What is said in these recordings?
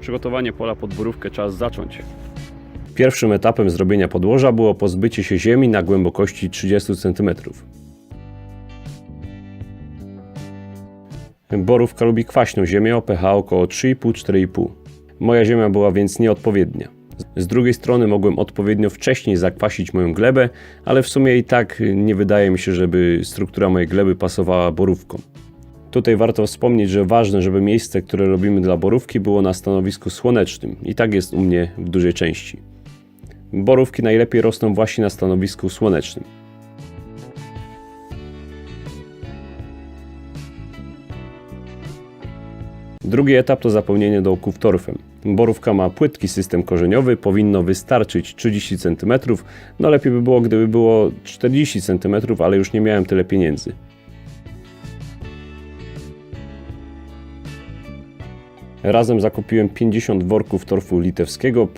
Przygotowanie pola pod borówkę czas zacząć. Pierwszym etapem zrobienia podłoża było pozbycie się ziemi na głębokości 30 cm. Borówka lubi kwaśną ziemię o pH około 3,5-4,5. Moja ziemia była więc nieodpowiednia. Z drugiej strony mogłem odpowiednio wcześniej zakwasić moją glebę, ale w sumie i tak nie wydaje mi się, żeby struktura mojej gleby pasowała borówkom. Tutaj warto wspomnieć, że ważne, żeby miejsce, które robimy dla borówki było na stanowisku słonecznym i tak jest u mnie w dużej części. Borówki najlepiej rosną właśnie na stanowisku słonecznym. Drugi etap to zapełnienie dołków torfem. Borówka ma płytki system korzeniowy, powinno wystarczyć 30 cm. No lepiej by było, gdyby było 40 cm, ale już nie miałem tyle pieniędzy. Razem zakupiłem 50 worków torfu litewskiego.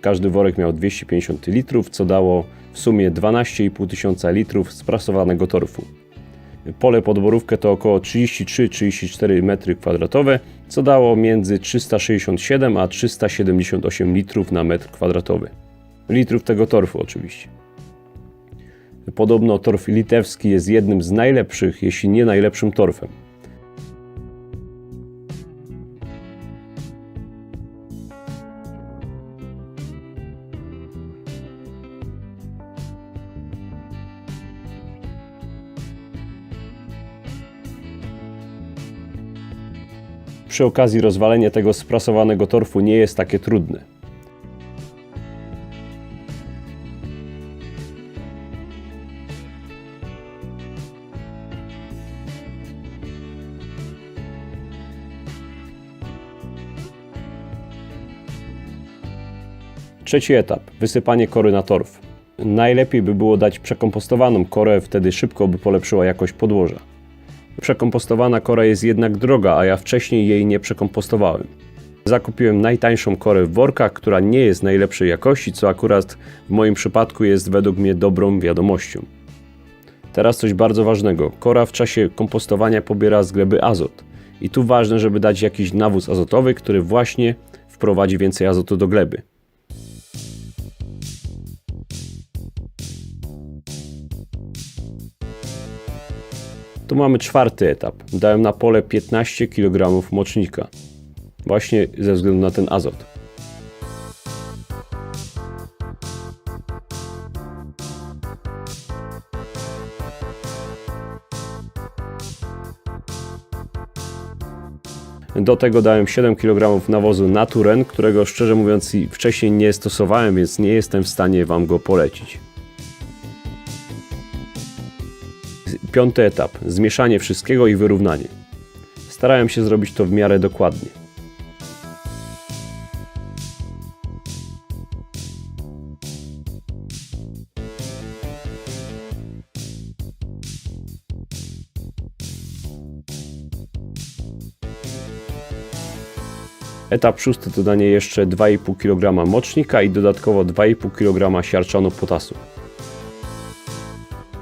Każdy worek miał 250 litrów, co dało w sumie 12,5 tysiąca litrów sprasowanego torfu. Pole pod borówkę to około 33-34 m2, co dało między 367 a 378 litrów na metr kwadratowy. Litrów tego torfu oczywiście. Podobno torf litewski jest jednym z najlepszych, jeśli nie najlepszym torfem. Przy okazji rozwalenie tego sprasowanego torfu nie jest takie trudne. Trzeci etap wysypanie kory na torf. Najlepiej by było dać przekompostowaną korę, wtedy szybko by polepszyła jakość podłoża. Przekompostowana kora jest jednak droga, a ja wcześniej jej nie przekompostowałem. Zakupiłem najtańszą korę w workach, która nie jest najlepszej jakości, co akurat w moim przypadku jest według mnie dobrą wiadomością. Teraz coś bardzo ważnego. Kora w czasie kompostowania pobiera z gleby azot. I tu ważne, żeby dać jakiś nawóz azotowy, który właśnie wprowadzi więcej azotu do gleby. Tu mamy czwarty etap. Dałem na pole 15 kg mocznika. Właśnie ze względu na ten azot. Do tego dałem 7 kg nawozu Naturen, którego szczerze mówiąc wcześniej nie stosowałem, więc nie jestem w stanie Wam go polecić. Piąty etap zmieszanie wszystkiego i wyrównanie. Starałem się zrobić to w miarę dokładnie. Etap szósty to danie jeszcze 2,5 kg mocznika i dodatkowo 2,5 kg siarczanu potasu.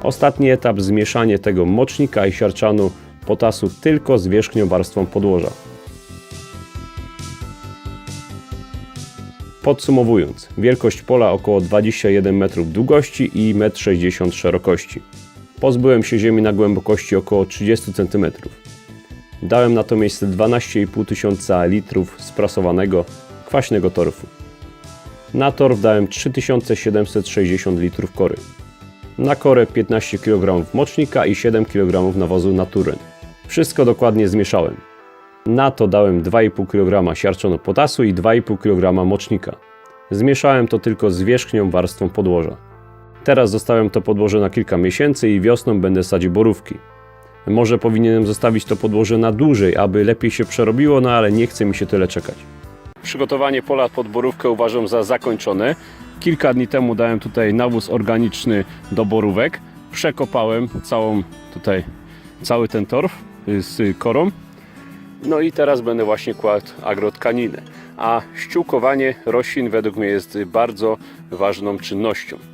Ostatni etap zmieszanie tego mocznika i siarczanu potasu tylko z wierzchnią warstwą podłoża. Podsumowując, wielkość pola około 21 m długości i 1,60 m szerokości. Pozbyłem się ziemi na głębokości około 30 cm. Dałem na to miejsce 12,5 tysiąca litrów sprasowanego, kwaśnego torfu. Na torf dałem 3760 litrów kory. Na korę 15 kg mocznika i 7 kg nawozu Naturen. Wszystko dokładnie zmieszałem. Na to dałem 2,5 kg siarczanu potasu i 2,5 kg mocznika. Zmieszałem to tylko z wierzchnią warstwą podłoża. Teraz zostawiam to podłoże na kilka miesięcy i wiosną będę sadził borówki. Może powinienem zostawić to podłoże na dłużej, aby lepiej się przerobiło, no ale nie chce mi się tyle czekać. Przygotowanie pola pod borówkę uważam za zakończone. Kilka dni temu dałem tutaj nawóz organiczny do borówek. Przekopałem całą tutaj, cały ten torf y, z korą. No i teraz będę właśnie kładł agrotkaninę. A ściółkowanie roślin według mnie jest bardzo ważną czynnością.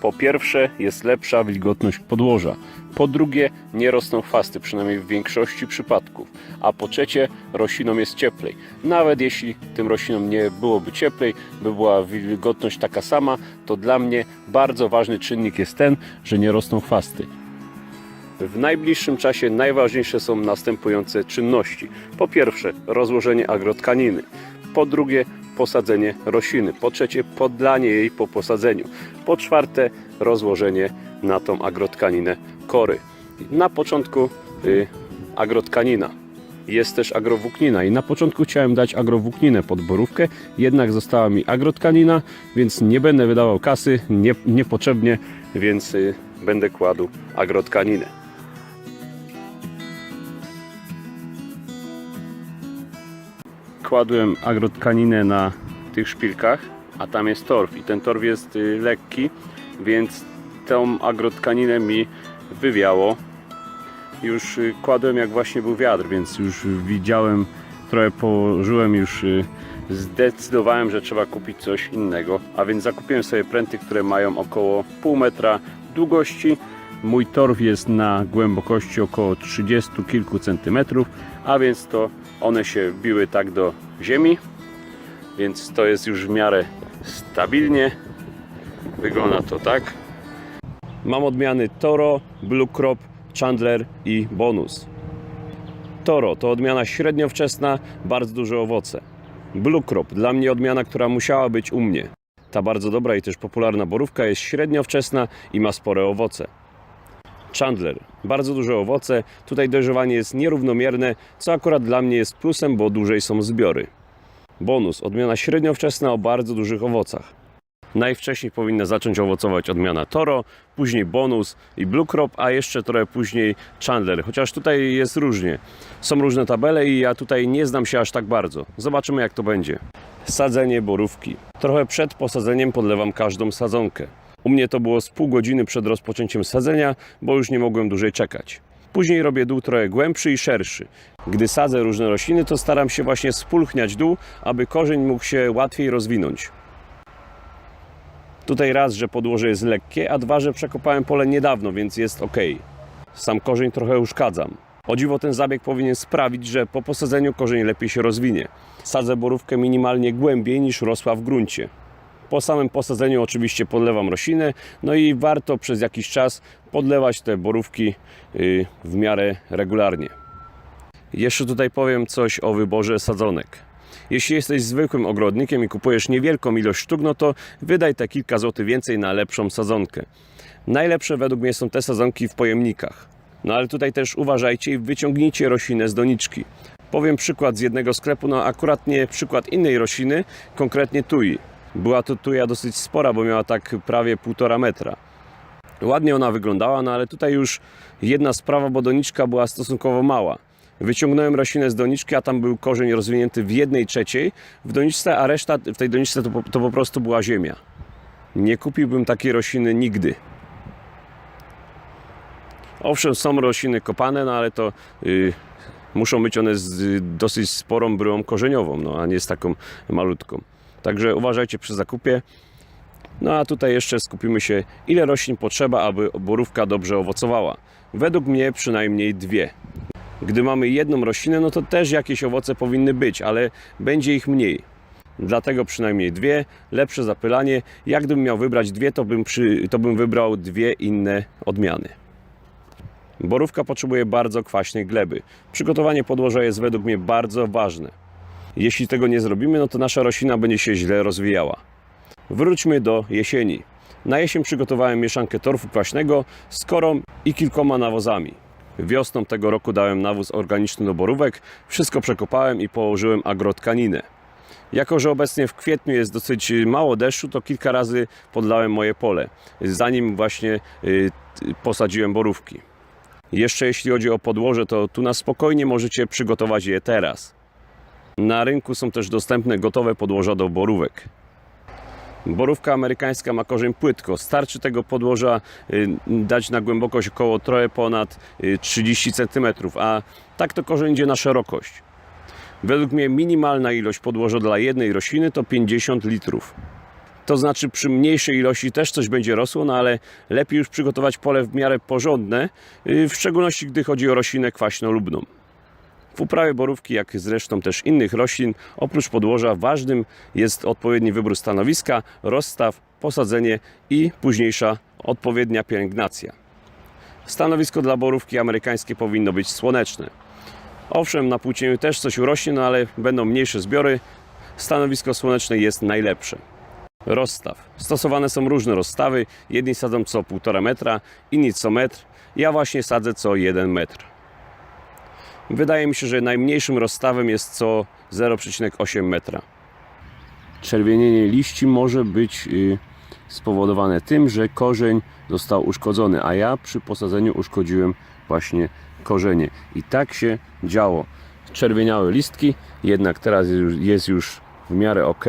Po pierwsze, jest lepsza wilgotność podłoża. Po drugie, nie rosną chwasty, przynajmniej w większości przypadków. A po trzecie, roślinom jest cieplej. Nawet jeśli tym roślinom nie byłoby cieplej, by była wilgotność taka sama, to dla mnie bardzo ważny czynnik jest ten, że nie rosną chwasty. W najbliższym czasie najważniejsze są następujące czynności. Po pierwsze, rozłożenie agrotkaniny. Po drugie, posadzenie rośliny. Po trzecie, podlanie jej po posadzeniu. Po czwarte, rozłożenie na tą agrotkaninę kory. Na początku y, agrotkanina. Jest też agrowłóknina i na początku chciałem dać agrowłókninę pod borówkę, jednak została mi agrotkanina, więc nie będę wydawał kasy nie, niepotrzebnie, więc y, będę kładł agrotkaninę. Kładłem agrotkaninę na tych szpilkach, a tam jest torf i ten torf jest y, lekki, więc tą agrotkaninę mi wywiało. Już y, kładłem jak właśnie był wiatr, więc już widziałem, trochę położyłem już y, zdecydowałem, że trzeba kupić coś innego, a więc zakupiłem sobie pręty, które mają około pół metra długości. Mój torf jest na głębokości około 30 kilku centymetrów, a więc to one się biły tak do ziemi, więc to jest już w miarę stabilnie. Wygląda to tak. Mam odmiany Toro, Blue Crop, Chandler i Bonus. Toro to odmiana średnio wczesna, bardzo duże owoce. Blue Crop dla mnie odmiana, która musiała być u mnie. Ta bardzo dobra i też popularna borówka jest średnio wczesna i ma spore owoce. Chandler. Bardzo duże owoce. Tutaj dojrzewanie jest nierównomierne, co akurat dla mnie jest plusem, bo dłużej są zbiory. Bonus. Odmiana średnio wczesna o bardzo dużych owocach. Najwcześniej powinna zacząć owocować odmiana Toro, później Bonus i Blue Crop, a jeszcze trochę później Chandler. Chociaż tutaj jest różnie. Są różne tabele i ja tutaj nie znam się aż tak bardzo. Zobaczymy jak to będzie. Sadzenie borówki. Trochę przed posadzeniem podlewam każdą sadzonkę. U mnie to było z pół godziny przed rozpoczęciem sadzenia, bo już nie mogłem dłużej czekać. Później robię dół trochę głębszy i szerszy. Gdy sadzę różne rośliny, to staram się właśnie spulchniać dół, aby korzeń mógł się łatwiej rozwinąć. Tutaj raz, że podłoże jest lekkie, a dwa, że przekopałem pole niedawno, więc jest ok. Sam korzeń trochę uszkadzam. O dziwo ten zabieg powinien sprawić, że po posadzeniu korzeń lepiej się rozwinie. Sadzę borówkę minimalnie głębiej niż rosła w gruncie. Po samym posadzeniu oczywiście podlewam rośliny, no i warto przez jakiś czas podlewać te borówki y, w miarę regularnie. Jeszcze tutaj powiem coś o wyborze sadzonek. Jeśli jesteś zwykłym ogrodnikiem i kupujesz niewielką ilość sztuk, no to wydaj te kilka złotych więcej na lepszą sadzonkę. Najlepsze według mnie są te sadzonki w pojemnikach. No ale tutaj też uważajcie i wyciągnijcie roślinę z doniczki. Powiem przykład z jednego sklepu, no akurat nie przykład innej rośliny, konkretnie tui. Była to tuja dosyć spora, bo miała tak prawie półtora metra. Ładnie ona wyglądała, no ale tutaj już jedna sprawa, bo doniczka była stosunkowo mała. Wyciągnąłem roślinę z doniczki, a tam był korzeń rozwinięty w jednej trzeciej w doniczce, a reszta w tej doniczce to, po- to po prostu była ziemia. Nie kupiłbym takiej rośliny nigdy. Owszem, są rośliny kopane, no ale to y, muszą być one z y, dosyć sporą bryłą korzeniową, no, a nie z taką malutką. Także uważajcie przy zakupie. No a tutaj jeszcze skupimy się, ile roślin potrzeba, aby borówka dobrze owocowała. Według mnie przynajmniej dwie. Gdy mamy jedną roślinę, no to też jakieś owoce powinny być, ale będzie ich mniej. Dlatego przynajmniej dwie, lepsze zapylanie. Jak gdybym miał wybrać dwie, to bym, przy, to bym wybrał dwie inne odmiany. Borówka potrzebuje bardzo kwaśnej gleby. Przygotowanie podłoża jest według mnie bardzo ważne. Jeśli tego nie zrobimy, no to nasza roślina będzie się źle rozwijała. Wróćmy do jesieni. Na jesień przygotowałem mieszankę torfu kwaśnego z korą i kilkoma nawozami. Wiosną tego roku dałem nawóz organiczny do borówek, wszystko przekopałem i położyłem agrotkaninę. Jako, że obecnie w kwietniu jest dosyć mało deszczu, to kilka razy podlałem moje pole, zanim właśnie y, posadziłem borówki. Jeszcze jeśli chodzi o podłoże, to tu na spokojnie możecie przygotować je teraz. Na rynku są też dostępne gotowe podłoża do borówek. Borówka amerykańska ma korzeń płytko. Starczy tego podłoża y, dać na głębokość około trochę ponad y, 30 cm, a tak to korzeń idzie na szerokość. Według mnie minimalna ilość podłoża dla jednej rośliny to 50 litrów. To znaczy przy mniejszej ilości też coś będzie rosło, no ale lepiej już przygotować pole w miarę porządne, yy, w szczególności gdy chodzi o roślinę kwaśnolubną. W uprawie borówki, jak zresztą też innych roślin, oprócz podłoża ważnym jest odpowiedni wybór stanowiska, rozstaw, posadzenie i późniejsza odpowiednia pielęgnacja. Stanowisko dla borówki amerykańskiej powinno być słoneczne. Owszem, na płócieniu też coś urośnie, no ale będą mniejsze zbiory. Stanowisko słoneczne jest najlepsze. Rozstaw. Stosowane są różne rozstawy. Jedni sadzą co 1,5 metra, inni co metr. Ja właśnie sadzę co 1 metr. Wydaje mi się, że najmniejszym rozstawem jest co 0,8 metra. Czerwienienie liści może być y, spowodowane tym, że korzeń został uszkodzony, a ja przy posadzeniu uszkodziłem właśnie korzenie. I tak się działo. Czerwieniały listki, jednak teraz jest już, w miarę ok.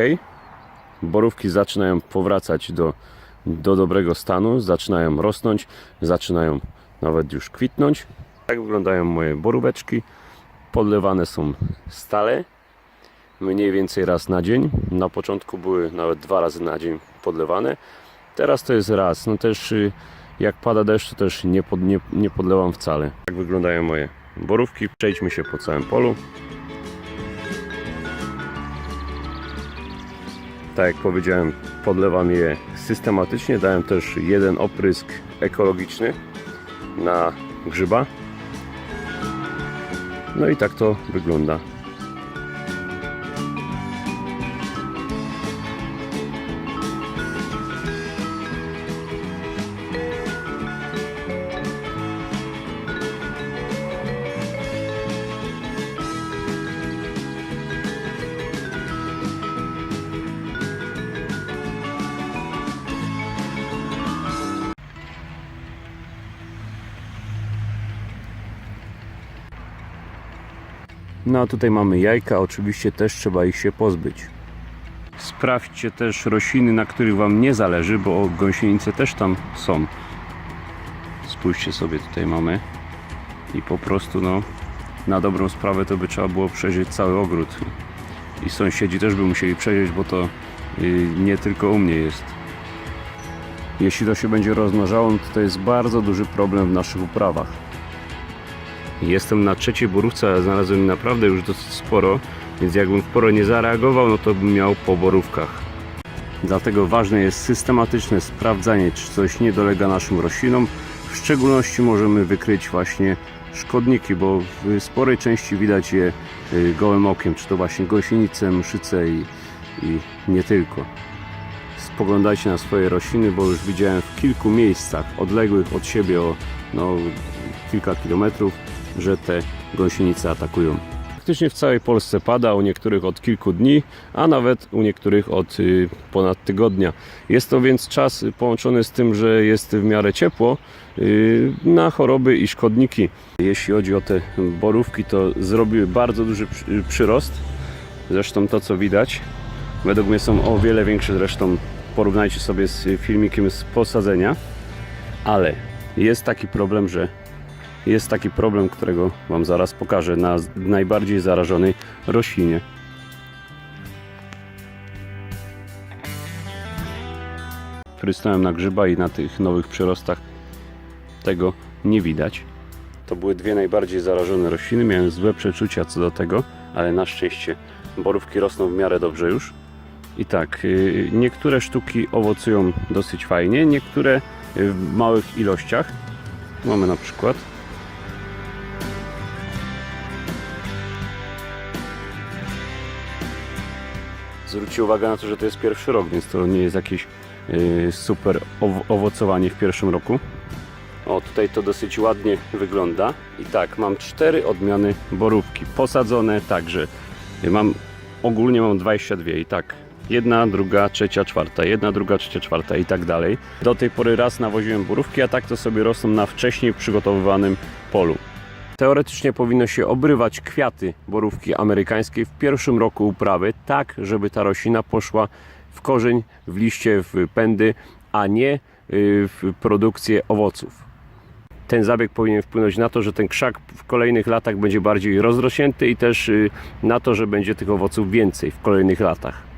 Borówki zaczynają powracać do, do dobrego stanu, zaczynają rosnąć, zaczynają nawet już kwitnąć. Tak wyglądają moje boróweczki. Podlewane są stale, mniej więcej raz na dzień. Na początku były nawet dwa razy na dzień podlewane. Teraz to jest raz. No też y, jak pada deszcz, to też nie, pod, nie, nie podlewam wcale. Tak wyglądają moje borówki. Przejdźmy się po całym polu. Tak jak powiedziałem, podlewam je systematycznie. Dałem też jeden oprysk ekologiczny na grzyba. No i tak to wygląda. No a tutaj mamy jajka, oczywiście też trzeba ich się pozbyć. Sprawdźcie też rośliny, na których Wam nie zależy, bo gąsienice też tam są. Spójrzcie sobie, tutaj mamy. I po prostu no, na dobrą sprawę to by trzeba było przejrzeć cały ogród. I sąsiedzi też by musieli przejrzeć, bo to y, nie tylko u mnie jest. Jeśli to się będzie rozmnażało, no to to jest bardzo duży problem w naszych uprawach. Jestem na trzeciej borówce, a znalazłem naprawdę już dosyć sporo, więc jakbym sporo nie zareagował, no to bym miał po borówkach. Dlatego ważne jest systematyczne sprawdzanie, czy coś nie dolega naszym roślinom. W szczególności możemy wykryć właśnie szkodniki, bo w sporej części widać je y, gołym okiem, czy to właśnie gąsienice, mszyce i, i nie tylko. Spoglądajcie na swoje rośliny, bo już widziałem w kilku miejscach odległych od siebie o no, kilka kilometrów, że te gąsienice atakują. Praktycznie w całej Polsce pada, u niektórych od kilku dni, a nawet u niektórych od y, ponad tygodnia. Jest to więc czas połączony z tym, że jest w miarę ciepło y, na choroby i szkodniki. Jeśli chodzi o te borówki, to zrobiły bardzo duży przy- przyrost. Zresztą to co widać, według mnie są o wiele większe. Zresztą porównajcie sobie z filmikiem z posadzenia. Ale jest taki problem, że jest taki problem, którego Wam zaraz pokażę na najbardziej zarażonej roślinie. Prysnąłem na grzyba i na tych nowych przyrostach tego nie widać. To były dwie najbardziej zarażone rośliny. Miałem złe przeczucia co do tego, ale na szczęście borówki rosną w miarę dobrze już. I tak, yy, niektóre sztuki owocują dosyć fajnie, niektóre w małych ilościach. Mamy na przykład Zwróćcie uwagę na to, że to jest pierwszy rok, więc to nie jest jakieś yy, super ow- owocowanie w pierwszym roku. O, tutaj to dosyć ładnie wygląda. I tak, mam cztery odmiany borówki posadzone, także mam ogólnie mam 22 i tak jedna, druga, trzecia, czwarta, jedna, druga, trzecia, czwarta i tak dalej. Do tej pory raz nawoziłem borówki, a tak to sobie rosną na wcześniej przygotowywanym polu. Teoretycznie powinno się obrywać kwiaty borówki amerykańskiej w pierwszym roku uprawy, tak żeby ta roślina poszła w korzeń, w liście, w pędy, a nie y, w produkcję owoców. Ten zabieg powinien wpłynąć na to, że ten krzak w kolejnych latach będzie bardziej rozrośnięty i też y, na to, że będzie tych owoców więcej w kolejnych latach.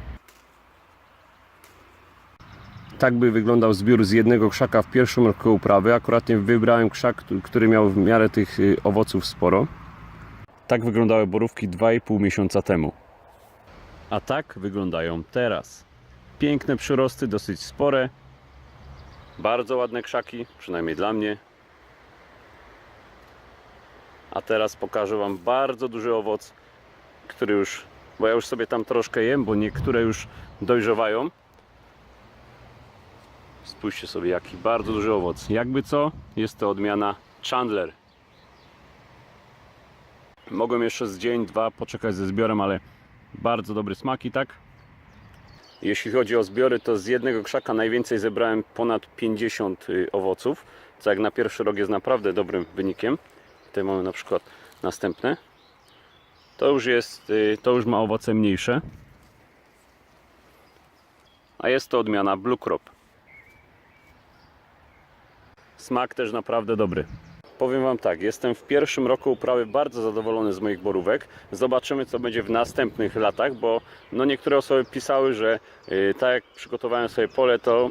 Tak by wyglądał zbiór z jednego krzaka w pierwszym roku uprawy. Akuratnie wybrałem krzak, który- który miał w miarę tych y, owoców sporo. Tak wyglądały borówki 2,5 miesiąca temu. A tak wyglądają teraz. Piękne przyrosty, dosyć spore. Bardzo ładne krzaki, przynajmniej dla mnie. A teraz pokażę Wam bardzo duży owoc, który już, bo ja już sobie tam troszkę jem, bo niektóre już dojrzewają. Spójrzcie sobie, jaki bardzo duży owoc. Jakby co, jest to odmiana Chandler. Mogłem jeszcze z dzień, dwa poczekać ze zbiorem, ale bardzo dobry smak i tak. Jeśli chodzi o zbiory, to z jednego krzaka najwięcej zebrałem ponad 50 y, owoców, co jak na pierwszy rok jest naprawdę dobrym wynikiem. Tutaj mamy na przykład następne. To już jest, y, to już ma owoce mniejsze. A jest to odmiana Blue Crop. Smak też naprawdę dobry. Powiem Wam tak, jestem w pierwszym roku uprawy bardzo zadowolony z moich borówek. Zobaczymy, co będzie w następnych latach, bo no niektóre osoby pisały, że y, tak jak przygotowałem sobie pole, to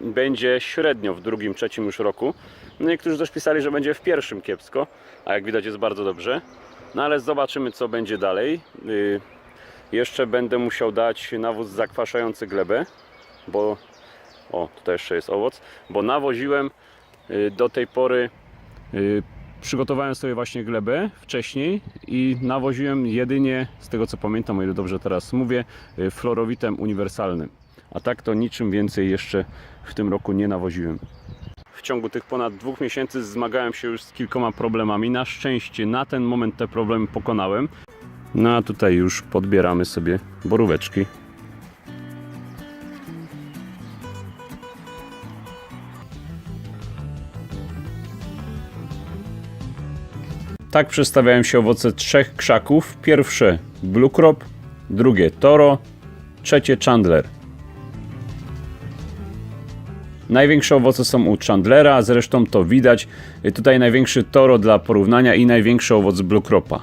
będzie średnio w drugim, trzecim już roku. No niektórzy też pisali, że będzie w pierwszym kiepsko, a jak widać jest bardzo dobrze. No ale zobaczymy, co będzie dalej. Y, jeszcze będę musiał dać nawóz zakwaszający glebę, bo o, tutaj jeszcze jest owoc, bo nawoziłem do tej pory y, przygotowałem sobie właśnie glebę wcześniej i nawoziłem jedynie, z tego co pamiętam, o ile dobrze teraz mówię, y, florowitem uniwersalnym. A tak to niczym więcej jeszcze w tym roku nie nawoziłem. W ciągu tych ponad dwóch miesięcy zmagałem się już z kilkoma problemami. Na szczęście na ten moment te problemy pokonałem. No a tutaj już podbieramy sobie boróweczki. Tak przedstawiają się owoce trzech krzaków. Pierwsze Blue Crop, drugie Toro, trzecie Chandler. Największe owoce są u Chandlera, zresztą to widać. Tutaj największy Toro dla porównania i największy owoc Blue Cropa.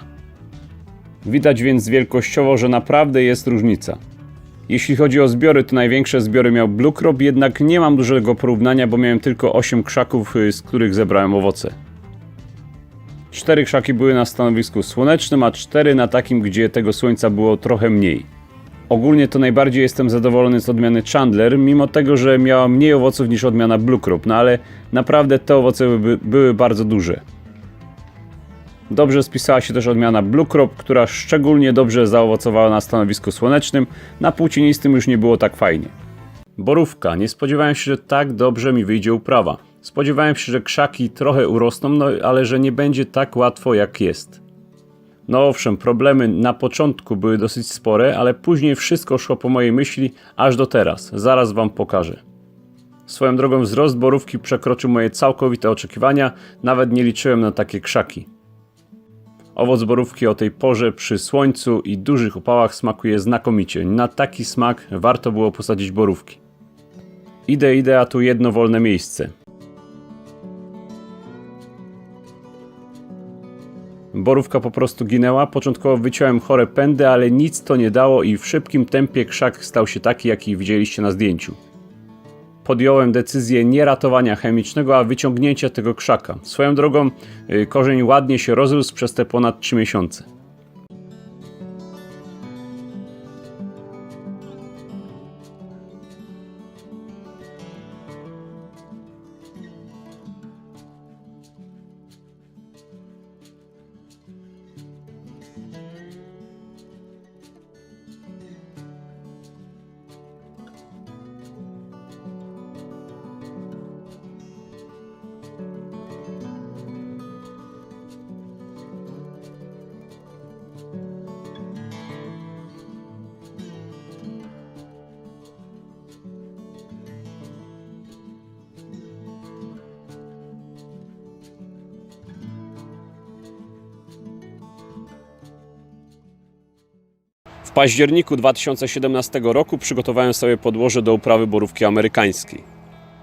Widać więc wielkościowo, że naprawdę jest różnica. Jeśli chodzi o zbiory, to największe zbiory miał Blue Crop, jednak nie mam dużego porównania, bo miałem tylko 8 krzaków, y, z których zebrałem owoce. Cztery krzaki były na stanowisku słonecznym, a cztery na takim, gdzie tego słońca było trochę mniej. Ogólnie to najbardziej jestem zadowolony z odmiany Chandler, mimo tego, że miała mniej owoców niż odmiana Blue Crop, no ale naprawdę te owoce były, były bardzo duże. Dobrze spisała się też odmiana Blue Crop, która szczególnie dobrze zaowocowała na stanowisku słonecznym, na płócienistym już nie było tak fajnie. Borówka. Nie spodziewałem się, że tak dobrze mi wyjdzie uprawa. Spodziewałem się, że krzaki trochę urosną, no ale że nie będzie tak łatwo jak jest. No owszem, problemy na początku były dosyć spore, ale później wszystko szło po mojej myśli aż do teraz. Zaraz wam pokażę. Swoją drogą wzrost borówki przekroczył moje całkowite oczekiwania, nawet nie liczyłem na takie krzaki. Owoc borówki o tej porze przy słońcu i dużych upałach smakuje znakomicie. Na taki smak warto było posadzić borówki. Idę, idę, a tu jedno wolne miejsce. Borówka po prostu ginęła. Początkowo wyciąłem chore pędy, ale nic to nie dało i w szybkim tempie krzak stał się taki, jaki widzieliście na zdjęciu. Podjąłem decyzję nie ratowania chemicznego, a wyciągnięcia tego krzaka. Swoją drogą y, korzeń ładnie się rozrósł przez te ponad 3 miesiące. W październiku 2017 roku przygotowałem sobie podłoże do uprawy borówki amerykańskiej.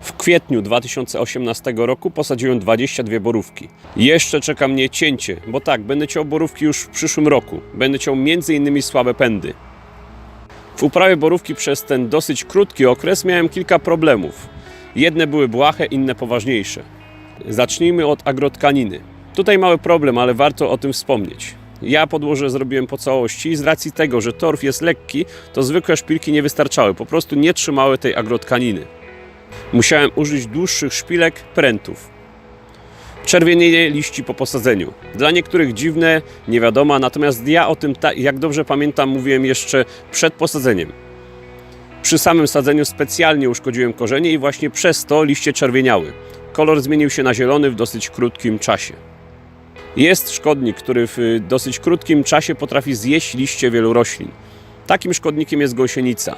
W kwietniu 2018 roku posadziłem 22 borówki. Jeszcze czeka mnie cięcie, bo tak, będę ciął borówki już w przyszłym roku. Będę ciął m.in. słabe pędy. W uprawie borówki przez ten dosyć krótki okres miałem kilka problemów. Jedne były błahe, inne poważniejsze. Zacznijmy od agrotkaniny. Tutaj mały problem, ale warto o tym wspomnieć. Ja podłoże zrobiłem po całości i z racji tego, że torf jest lekki, to zwykłe szpilki nie wystarczały, po prostu nie trzymały tej agrotkaniny. Musiałem użyć dłuższych szpilek, prętów. Czerwienienie liści po posadzeniu. Dla niektórych dziwne, nie wiadomo, natomiast ja o tym, jak dobrze pamiętam, mówiłem jeszcze przed posadzeniem. Przy samym sadzeniu specjalnie uszkodziłem korzenie i właśnie przez to liście czerwieniały. Kolor zmienił się na zielony w dosyć krótkim czasie. Jest szkodnik, który w y, dosyć krótkim czasie potrafi zjeść liście wielu roślin. Takim szkodnikiem jest gąsienica.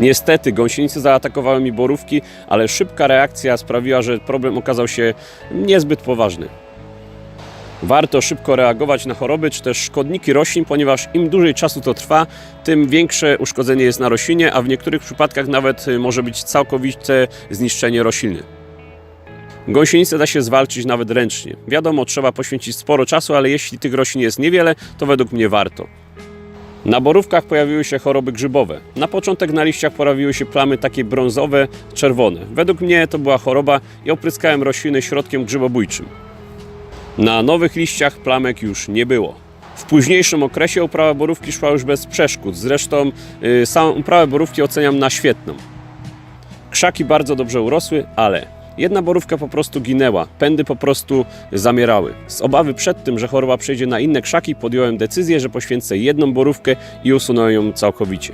Niestety gąsienice zaatakowały mi borówki, ale szybka reakcja sprawiła, że problem okazał się niezbyt poważny. Warto szybko reagować na choroby czy też szkodniki roślin, ponieważ im dłużej czasu to trwa, tym większe uszkodzenie jest na roślinie, a w niektórych przypadkach nawet y, może być całkowite zniszczenie rośliny. Gąsienicę da się zwalczyć nawet ręcznie. Wiadomo, trzeba poświęcić sporo czasu, ale jeśli tych roślin jest niewiele, to według mnie warto. Na borówkach pojawiły się choroby grzybowe. Na początek na liściach pojawiły się plamy takie brązowe, czerwone. Według mnie to była choroba i opryskałem rośliny środkiem grzybobójczym. Na nowych liściach plamek już nie było. W późniejszym okresie uprawa borówki szła już bez przeszkód. Zresztą yy, samą uprawę borówki oceniam na świetną. Krzaki bardzo dobrze urosły, ale jedna borówka po prostu ginęła, pędy po prostu zamierały. Z obawy przed tym, że choroba przejdzie na inne krzaki, podjąłem decyzję, że poświęcę jedną borówkę i usunę ją całkowicie.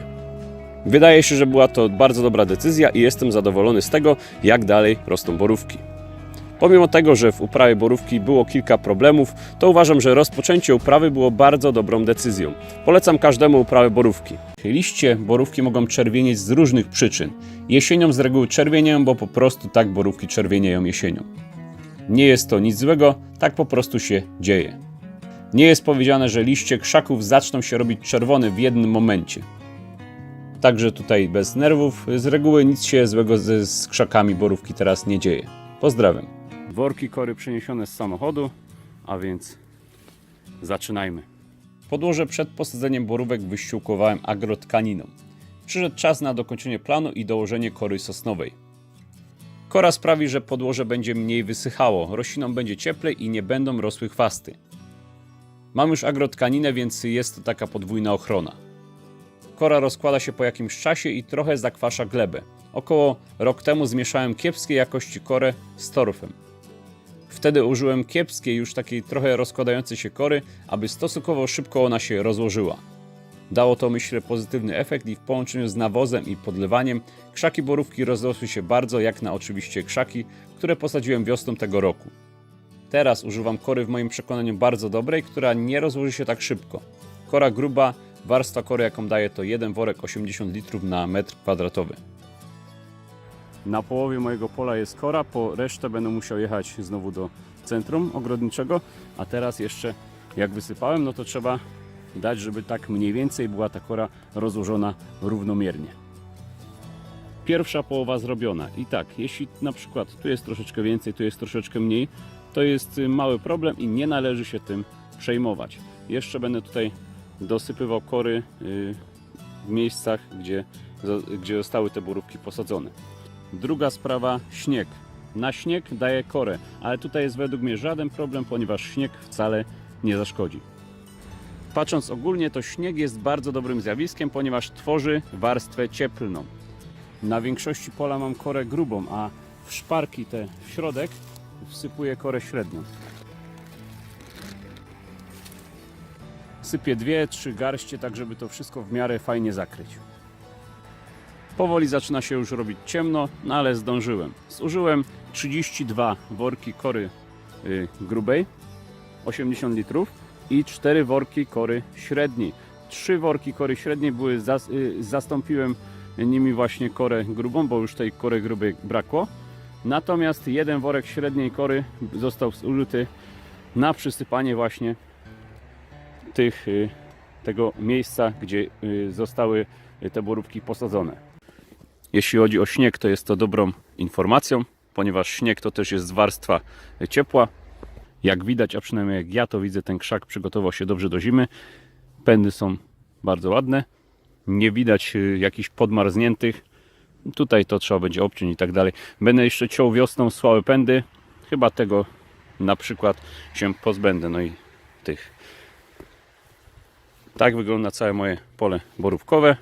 Wydaje się, że była to bardzo dobra decyzja i jestem zadowolony z tego, jak dalej rosną borówki. Pomimo tego, że w uprawie borówki było kilka problemów, to uważam, że rozpoczęcie uprawy było bardzo dobrą decyzją. Polecam każdemu uprawę borówki. Liście borówki mogą czerwienieć z różnych przyczyn. Jesienią z reguły czerwienieją, bo po prostu tak borówki czerwienieją jesienią. Nie jest to nic złego, tak po prostu się dzieje. Nie jest powiedziane, że liście krzaków zaczną się robić czerwone w jednym momencie. Także tutaj bez nerwów, z reguły nic się złego z, z krzakami borówki teraz nie dzieje. Pozdrawiam. Worki kory przeniesione z samochodu, a więc zaczynajmy. Podłoże przed posadzeniem borówek wyściółkowałem agrotkaniną. Przyszedł czas na dokończenie planu i dołożenie kory sosnowej. Kora sprawi, że podłoże będzie mniej wysychało, roślinom będzie cieplej i nie będą rosły chwasty. Mam już agrotkaninę, więc jest to taka podwójna ochrona. Kora rozkłada się po jakimś czasie i trochę zakwasza glebę. Około rok temu zmieszałem kiepskiej jakości korę z torfem. Wtedy użyłem kiepskiej, już takiej trochę rozkładającej się kory, aby stosunkowo szybko ona się rozłożyła. Dało to myślę pozytywny efekt i w połączeniu z nawozem i podlewaniem krzaki borówki rozrosły się bardzo, jak na oczywiście krzaki, które posadziłem wiosną tego roku. Teraz używam kory w moim przekonaniu bardzo dobrej, która nie rozłoży się tak szybko. Kora gruba, warstwa kory jaką daje to jeden worek 80 litrów na metr kwadratowy. Na połowie mojego pola jest kora, po resztę będę musiał jechać znowu do centrum ogrodniczego, a teraz jeszcze jak wysypałem, no to trzeba dać, żeby tak mniej więcej była ta kora rozłożona równomiernie. Pierwsza połowa zrobiona. I tak, jeśli na przykład tu jest troszeczkę więcej, tu jest troszeczkę mniej, to jest y, mały problem i nie należy się tym przejmować. Jeszcze będę tutaj dosypywał kory y, w miejscach, gdzie, gdzie zostały te borówki posadzone. Druga sprawa, śnieg. Na śnieg daje korę, ale tutaj jest według mnie żaden problem, ponieważ śnieg wcale nie zaszkodzi. Patrząc ogólnie, to śnieg jest bardzo dobrym zjawiskiem, ponieważ tworzy warstwę cieplną. Na większości pola mam korę grubą, a w szparki te w środek wsypuję korę średnią. Sypię dwie, trzy garście, tak żeby to wszystko w miarę fajnie zakryć. Powoli zaczyna się już robić ciemno, no ale zdążyłem. Zużyłem 32 worki kory y, grubej, 80 litrów i 4 worki kory średniej. 3 worki kory średniej były, zas, y, zastąpiłem nimi właśnie korę grubą, bo już tej kory grubej brakło. Natomiast jeden worek średniej kory został zużyty na przysypanie właśnie tych, y, tego miejsca, gdzie zostały te borówki posadzone. Jeśli chodzi o śnieg, to jest to dobrą informacją, ponieważ śnieg to też jest warstwa ciepła. Jak widać, a przynajmniej jak ja to widzę, ten krzak przygotował się dobrze do zimy. Pędy są bardzo ładne. nie widać y, jakichś podmarzniętych. Tutaj to trzeba będzie obciąć i tak dalej. Będę jeszcze ciął wiosną słabe pędy. Chyba tego na przykład się pozbędę. No i tych. Tak wygląda całe moje pole borówkowe.